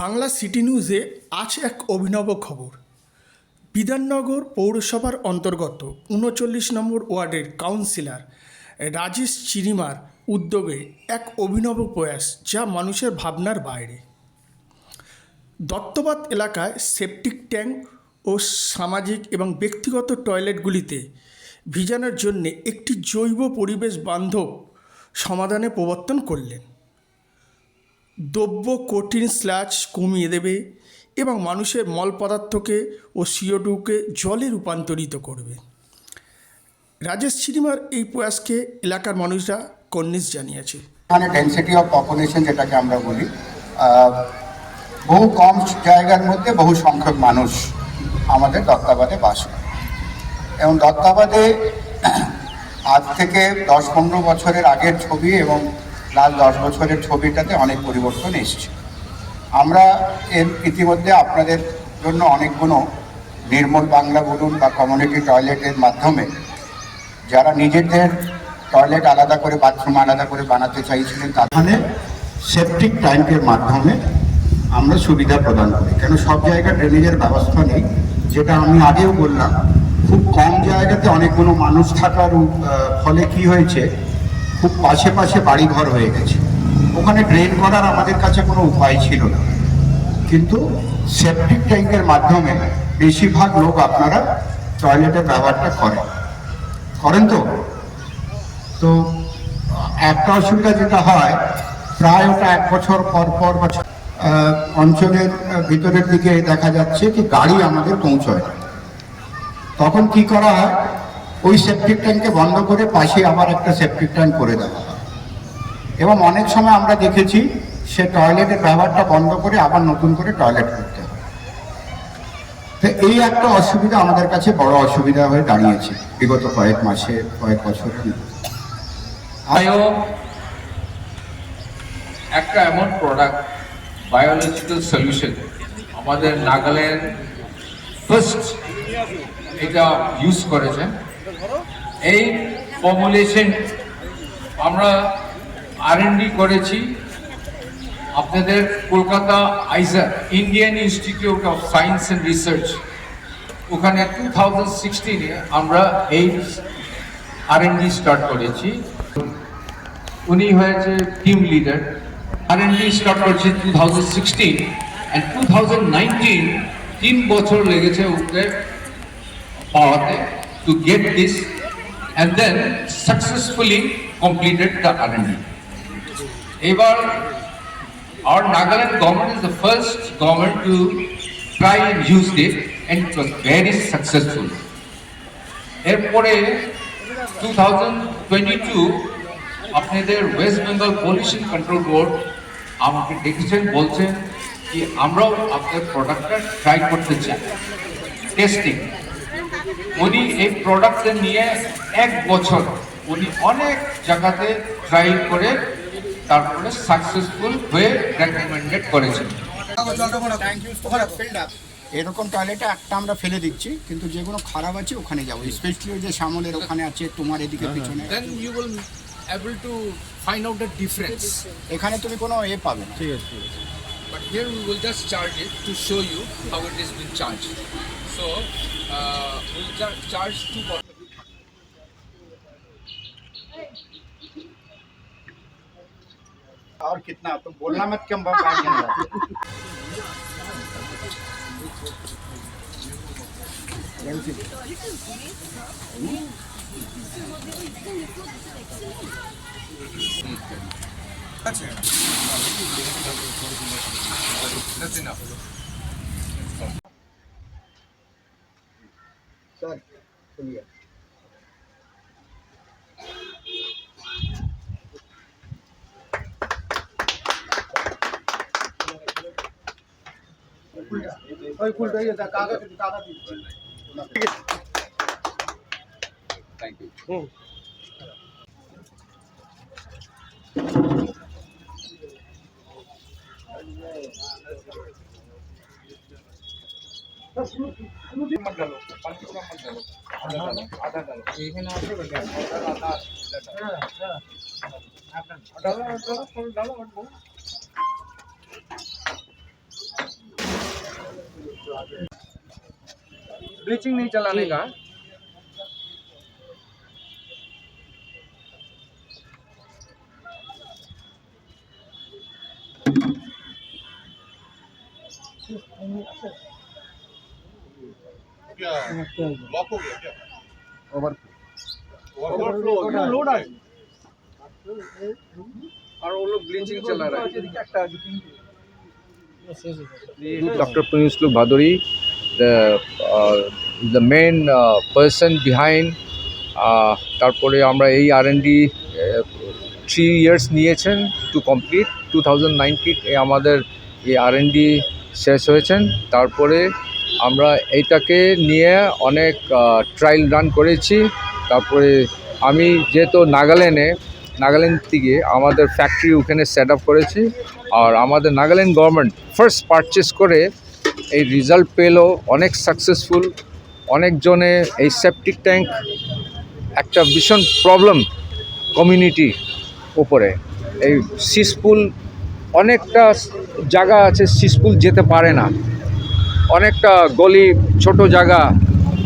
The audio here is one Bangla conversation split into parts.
বাংলা সিটি নিউজে আজ এক অভিনব খবর। বিধাননগর পৌরসভার অন্তর্গত উনচল্লিশ নম্বর ওয়ার্ডের কাউন্সিলর রাজেশ চিরিমার উদ্যোগে এক অভিনব প্রয়াস যা মানুষের ভাবনার বাইরে। দত্তবাদ এলাকায় সেপটিক ট্যাঙ্ক ও সামাজিক এবং ব্যক্তিগত টয়লেটগুলিতে ভিজানোর জন্য একটি জৈব পরিবেশ বান্ধব সমাধানে প্রবর্তন করলেন। দ্রব্য কঠিন স্ল্যাচ কমিয়ে দেবে এবং মানুষের মল পদার্থকে ও সিওটুকে জলে রূপান্তরিত করবে। রাজেশ চিরিমার এই প্রয়াসকে এলাকার মানুষরা কর্নিশ জানিয়েছে। এখানে ডেন্সিটি অফ পপুলেশন যেটাকে আমরা বলি বহু কম জায়গার মধ্যে বহু সংখ্যক মানুষ আমাদের দত্তাবাদে বাস করে। এবং দত্তাবাদে আজ থেকে দশ পনেরো বছরের আগের ছবি এবং লাস্ট দশ বছরের ছবিটাতে অনেক পরিবর্তন এসছে। আমরা এর ইতিমধ্যে আপনাদের জন্য অনেকগুলো নির্মল বাংলা বলুন বা কমিউনিটি টয়লেটের মাধ্যমে যারা নিজেদের টয়লেট আলাদা করে বাথরুম আলাদা করে বানাতে চাইছিলেন তাহলে সেপটিক ট্যাঙ্কের মাধ্যমে আমরা সুবিধা প্রদান করি। কেন? সব জায়গায় ড্রেনেজের ব্যবস্থা নেই। যেটা আমি আগেও বললাম, খুব কম জায়গাতে অনেকগুলো মানুষ থাকার ফলে কি হয়েছে? খুব পাশে পাশে বাড়িঘর হয়ে গেছে। ওখানে ড্রেন করার আমাদের কাছে কোনো উপায় ছিল না। কিন্তু সেপটিক ট্যাঙ্কের মাধ্যমে বেশিরভাগ লোক আপনারা টয়লেটের ব্যবহারটা করেন। করেন তো? তো একটা অসুবিধা যেটা হয়, প্রায় ওটা এক বছর পর পর বছর অঞ্চলের ভিতরের দিকে দেখা যাচ্ছে কি গাড়ি আমাদের পৌঁছয়। তখন কি করা হয় ওই সেপটিক ট্যাঙ্কে বন্ধ করে পাশে আবার একটা সেপটিক ট্যাঙ্ক করে দেওয়া এবং অনেক সময় আমরা দেখেছি, সে টয়লেটের ব্যবহারটা বন্ধ করে আবার নতুন করে টয়লেট করতে হয়। তো এই একটা অসুবিধা আমাদের কাছে বড় অসুবিধা হয়ে দাঁড়িয়েছে, বিগত কয়েক মাসে, কয়েক। বায়ো একটা এমন প্রোডাক্ট বায়োলজিক্যাল সলিউশন আমাদের নাগাল্যান্ড ফার্স্ট এটা ইউজ করেছে এই ফর্মুলেশন আমরা আর করেছি আপনাদের Kolkata IISER Indian institute of science and research ওখানে টু থাউজেন্ড সিক্সটিনে আমরা এই আর স্টার্ট করেছি। উনি হয়েছে টিম লিডার আর স্টার্ট করেছে two thousand sixteen and two thousand তিন বছর লেগেছে ওদের পাওয়াতে। To get this and then successfully completed the আর এবার our Nagaland government is the first government to try and use it and it was very successful. এরপরে টু থাউজেন্ড টোয়েন্টি টু আপনাদের West Bengal pollution control board আমাকে ডেকেছেন বলছেন কি আমরাও আপনার প্রোডাক্টটা ট্রাই করতে চাই। টেস্টিং উনি এই প্রোডাক্টটা নিয়ে এক বছর উনি অনেক জায়গাতে ট্রাই করে তারপরে সাকসেসফুল হয়ে রেকমেন্ডেড করেছেন। এরকম টয়লেটে একটা আমরা ফেলে দিচ্ছি কিন্তু যেগুলো খারাপ আছে ওখানে যাব। স্পেশালি যে সামনের ওখানে আছে তোমার এদিকে পিছনে। Able to find out the difference. এখানে তুমি কোনো এ পাবে না। But here we will just charge it to show you how it is being charged. So uh, we'll cha- charge two bottles. और कितना तो बोलना मत कि हम बहुत बाहर जाएँगे। That's enough. सर खुलिए कागज़ कागज़ थैंक यू ब्लीचिंग नहीं चलाने का Thank you. और वो लोग ब्लीचिंग चला रहा है Dr. Peninsula Bhaduri, the uh, the main uh, person behind uh, তারপরে আমরা এই R N D three years নিয়েছেন to complete two thousand nineteen আমাদের এই আর এন ডি শেষ হয়েছেন তারপরে আমরা এইটাকে নিয়ে অনেক ট্রায়াল রান করেছি। তারপরে আমি যেহেতু নাগাল্যান্ডে, নাগাল্যান্ড থেকে আমাদের ফ্যাক্টরি ওখানে সেট আপ করেছি আর আমাদের নাগাল্যান্ড গভর্নমেন্ট ফার্স্ট পারচেস করে এই রেজাল্ট পেল, অনেক সাকসেসফুল অনেকজনে এই সেপটিক ট্যাঙ্ক একটা ভীষণ প্রবলেম কমিউনিটি ওপরে এই সিসপুল অনেকটা জায়গা আছে সিসপুল যেতে পারে না। অনেকটা গলি, ছোট জায়গা।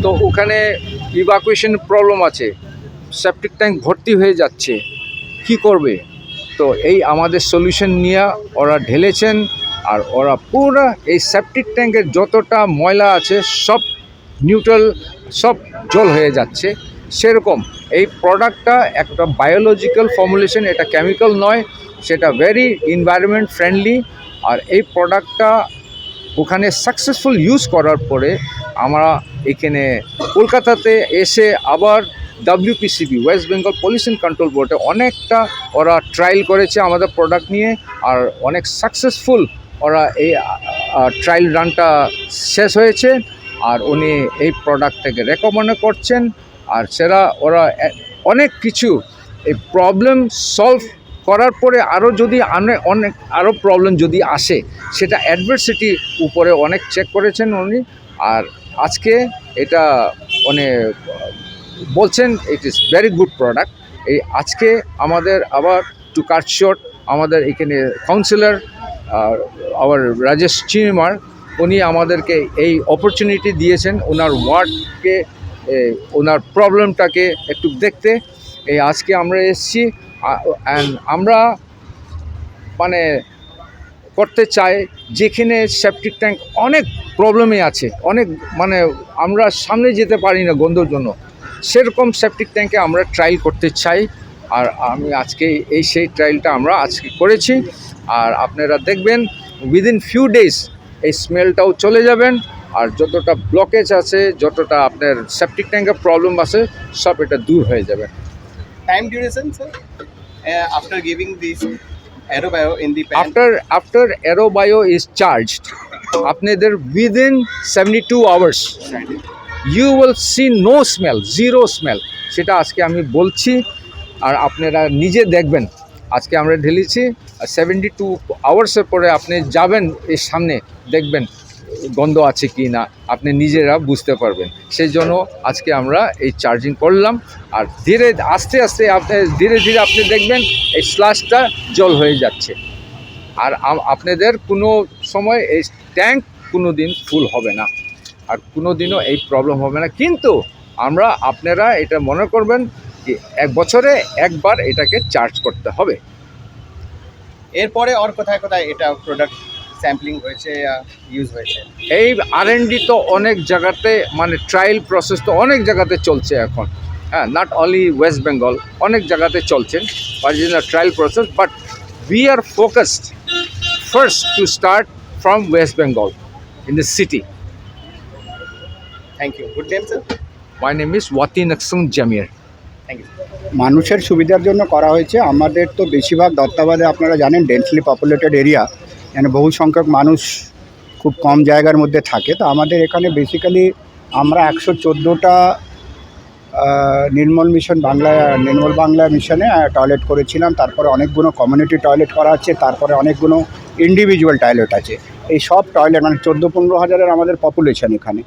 তো ওখানে ইভাকুয়েশন প্রবলেম আছে। সেপটিক ট্যাঙ্ক ভর্তি হয়ে যাচ্ছে। কি করবে? তো এই আমাদের সলিউশন নিয়ে ওরা ঢেলেছেন আর ওরা পুরো এই সেপটিক ট্যাঙ্কের যতটা ময়লা আছে, সব নিউট্রাল সব জল হয়ে যাচ্ছে। সেরকম এই প্রোডাক্টটা একটা বায়োলজিক্যাল ফর্মুলেশন এটা কেমিক্যাল নয়, সেটা ভেরি এনভায়রনমেন্ট ফ্রেন্ডলি আর এই প্রোডাক্টটা ওখানে সাকসেসফুল ইউজ করার পরে আমরা এখানে কলকাতাতে এসে আবার WBPCB West Bengal pollution control বোর্ডে অনেকটা ওরা ট্রায়াল করেছে আমাদের প্রোডাক্ট নিয়ে আর অনেক সাকসেসফুল ওরা এই ট্রায়াল রানটা শেষ হয়েছে আর উনি এই প্রোডাক্টটাকে রেকমেন্ড করছেন আর সেরা ওরা অনেক কিছু এই প্রবলেম সলভ করার পরে আরও যদি অনেক আরও প্রবলেম যদি আসে, সেটা অ্যাডভার্সিটি উপরে অনেক চেক করেছেন উনি। আর আজকে এটা মানে বলছেন it is very good product এই আজকে আমাদের আবার টু কাট শর্ট আমাদের এখানে কাউন্সিলর আবার রাজেশ চিনিমার, উনি আমাদেরকে এই অপরচুনিটি দিয়েছেন ওনার ওয়ার্ডকে ওনার প্রবলেমটাকে একটু দেখতে। এই আজকে আমরা এসেছি আমরা মানে করতে চাই, যেখানে সেপটিক ট্যাঙ্ক অনেক প্রবলেমে আছে, অনেক মানে আমরা সামনে যেতে পারি না গন্ধর জন্য। সেরকম সেপটিক ট্যাঙ্কে আমরা ট্রায়াল করতে চাই, আর আমি আজকে এই সেই ট্রায়ালটা আমরা আজকে করেছি। আর আপনারা দেখবেন উইদিন ফিউ ডেজ এই স্মেলটাও চলে যাবেন, আর যতটা ব্লকেজ আছে, যতটা আপনার সেপটিক ট্যাঙ্কের প্রবলেম আছে, সব এটা দূর হয়ে যাবে। Time duration sir uh, after giving this aerobio in the pan after after aerobio is charged আপনাদের within 72 hours you will see no smell zero smell সেটা আজকে আমি বলছি আর আপনারা নিজে দেখবেন আজকে আমরা ঢেলেছি সেভেন্টি টু আওয়ার্সের পরে আপনি যাবেন এর সামনে দেখবেন গন্ধ আছে কি না, আপনি নিজেরা বুঝতে পারবেন। সেই জন্য আজকে আমরা এই চার্জিং করলাম, আর ধীরে আস্তে আস্তে আপনি, ধীরে ধীরে আপনি দেখবেন এই স্লাশটা জল হয়ে যাচ্ছে। আর আপনাদের কোনো সময় এই ট্যাঙ্ক কোনো দিন ফুল হবে না, আর কোনো দিনও এই প্রবলেম হবে না। কিন্তু আমরা, আপনারা এটা মনে করবেন যে এক বছরে একবার এটাকে চার্জ করতে হবে। এরপরে আর কোথায় কোথায় এটা প্রোডাক্ট স্যাম্পলিং হয়েছে ইউজ হয়েছে। এই আর তো অনেক জায়গাতে মানে ট্রায়াল প্রসেস তো অনেক জায়গাতে চলছে এখন। হ্যাঁ নট অনলি ওয়েস্ট বেঙ্গল অনেক জায়গাতে চলছে trial process but we are focused first to start from West Bengal in the city thank you good name sir my name is ওয়াতি জামিয়ার থ্যাংক ইউ মানুষের সুবিধার জন্য করা হয়েছে। আমাদের তো বেশিরভাগ দত্তাবাদে আপনারা জানেন ডেন্সলি পপুলেটেড এরিয়া মানে বহু সংখ্যক মানুষ খুব কম জায়গার মধ্যে থাকে, তো আমাদের এখানে বেসিক্যালি আমরা একশো চোদ্দোটা নির্মল মিশন বাংলা, নির্মল বাংলা মিশনে টয়লেট করেছিলাম। তারপরে অনেকগুলো কমিউনিটি টয়লেট করা আছে, তারপরে অনেকগুলো ইন্ডিভিজুয়াল টয়লেট আছে। এই সব টয়লেট মানে চোদ্দ পনেরো হাজারের আমাদের পপুলেশন এখানে,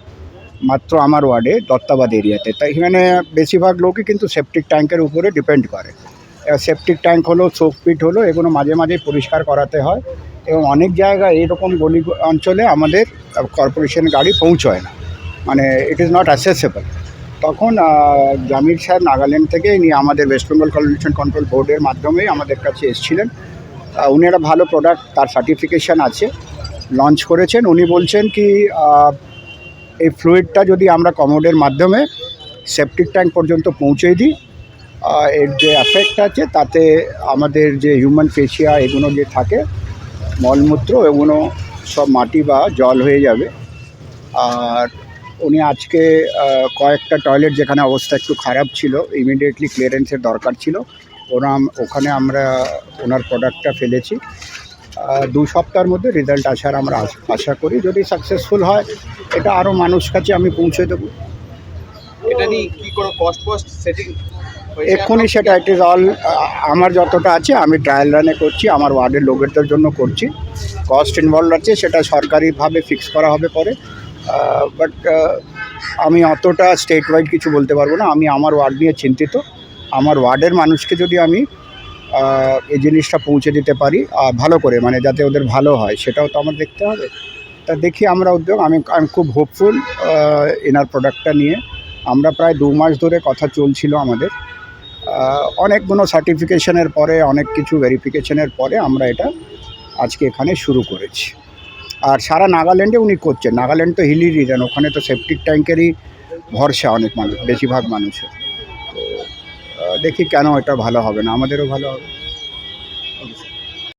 মাত্র আমার ওয়ার্ডে, দত্তাবাদ এরিয়াতে। তাই এখানে বেশিরভাগ লোকই কিন্তু সেপটিক ট্যাঙ্কের উপরে ডিপেন্ড করে। সেপটিক ট্যাঙ্ক হলো, চোখ পিট হলো, এগুলো মাঝে মাঝে পরিষ্কার করাতে হয়। এবং অনেক জায়গায় এরকম গলি অঞ্চলে আমাদের কর্পোরেশন গাড়ি পৌঁছয় না। মানে ইট ইজ নট অ্যাসেসেবল তখন জামির স্যার নাগাল্যান্ড থেকে ইনি আমাদের ওয়েস্ট বেঙ্গল পলিউশন কন্ট্রোল বোর্ডের মাধ্যমেই আমাদের কাছে এসেছিলেন। উনি একটা ভালো প্রোডাক্ট তার সার্টিফিকেশান আছে। লঞ্চ করেছেন। উনি বলছেন কি এই ফ্লুইডটা যদি আমরা কমোডের মাধ্যমে সেপটিক ট্যাঙ্ক পর্যন্ত পৌঁছে দিই এর যে এফেক্ট আছে, তাতে আমাদের যে হিউম্যান ফেসিয়া এগুলো যে থাকে মলমূত্র এগুলো সব মাটি বা জল হয়ে যাবে। আর উনি আজকে কয়েকটা টয়লেট যেখানে অবস্থা একটু খারাপ ছিল ইমিডিয়েটলি ক্লিয়ারেন্সের দরকার ছিল। ওরা ওখানে আমরা ওনার প্রোডাক্টটা ফেলেছি। দু সপ্তাহের মধ্যে রেজাল্ট আসার আমরা আশা করি। যদি সাকসেসফুল হয়, এটা আরও মানুষ কাছে আমি পৌঁছে দেবো। এটা নিয়ে কি কোনো কস্ট ফস্ট সেটিং এক্ষুনি সেটা ইট ইজ অল আমার যতটা আছে আমি ট্রায়াল রানে করছি আমার ওয়ার্ডের লোকেরদের জন্য করছি। কস্ট ইনভলভ আছে সেটা সরকারিভাবে ফিক্স করা হবে পরে। বাট আমি অতটা স্টেট ওয়াইড কিছু বলতে পারব না। আমি আমার ওয়ার্ড নিয়ে চিন্তিত। আমার ওয়ার্ডের মানুষকে যদি আমি এই জিনিসটা পৌঁছে দিতে পারি ভালো করে মানে যাতে ওদের ভালো হয় সেটাও তো আমার দেখতে হবে। তা দেখি আমরা উদ্যোগ আমি আমি খুব হোপফুল এনার প্রোডাক্টটা নিয়ে। আমরা প্রায় দু মাস ধরে কথা চলছিল আমাদের। অনেকগুলো সার্টিফিকেশনের পরে, অনেক কিছু ভেরিফিকেশনের পরে আমরা এটা আজকে এখানে শুরু করেছি। আর সারা নাগাল্যান্ডে উনি করছেন। নাগাল্যান্ড তো হিলি রিজন ওখানে তো সেপটিক ট্যাঙ্কেরই ভরসা অনেক মানুষ, বেশিরভাগ মানুষের। তো দেখি কেন এটা ভালো হবে না, আমাদেরও ভালো হবে।